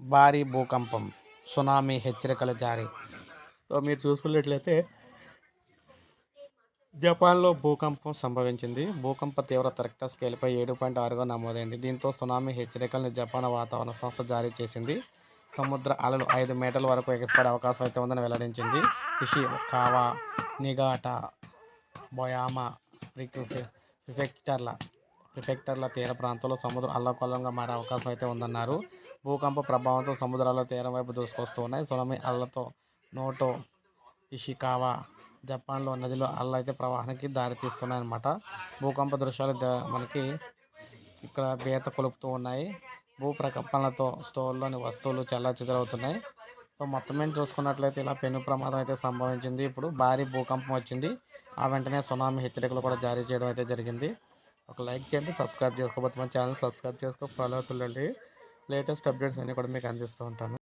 భారీ భూకంపం సునామీ హెచ్చరికలు జారీ. సో మీరు చూసుకున్నట్లయితే జపాన్లో భూకంపం సంభవించింది. భూకంప తీవ్రత రెక్టర్ స్కేల్పై ఏడు పాయింట్ ఆరుగా నమోదైంది. దీంతో సునామీ హెచ్చరికలను జపాన్ వాతావరణ సంస్థ జారీ చేసింది. సముద్ర అలలు ఐదు మీటర్ల వరకు ఎగసిపడే అవకాశం అయితే ఉందని వెల్లడించింది. ఇషి కావా నిగాటా బొయామా ప్రిఫెక్టర్ల ప్రిఫెక్టర్ల తీర ప్రాంతంలో సముద్రం అల్లకొల్లంగా మారే అవకాశం అయితే ఉందన్నారు. భూకంప ప్రభావంతో సముద్రాల తీరం వైపు దూసుకొస్తూ ఉన్నాయి. సునమి అల్లతో నోటో ఇషికావా జపాన్లో నదిలో అల్ల అయితే ప్రవాహానికి దారితీస్తున్నాయి అన్నమాట భూకంప దృశ్యాలు మనకి ఇక్కడ బీత కొలుపుతూ ఉన్నాయి. భూ ప్రకంపనలతో స్టోర్లోని వస్తువులు చాలా చెదరవుతున్నాయి. సో మొత్తం మీద చూసుకున్నట్లయితే ఇలా పెను ప్రమాదం అయితే సంభవించింది. ఇప్పుడు భారీ భూకంపం వచ్చింది. ఆ వెంటనే సునామీ హెచ్చరికలు కూడా జారీ చేయడం అయితే జరిగింది. ఒక లైక్ చేయండి సబ్స్క్రైబ్ చేసుకోబోతే మన ఛానల్ సబ్స్క్రైబ్ చేసుకో ఫాలో అవుతుండండి. లేటెస్ట్ అప్డేట్స్ అన్నీ కూడా మీకు అందిస్తూ ఉంటాను.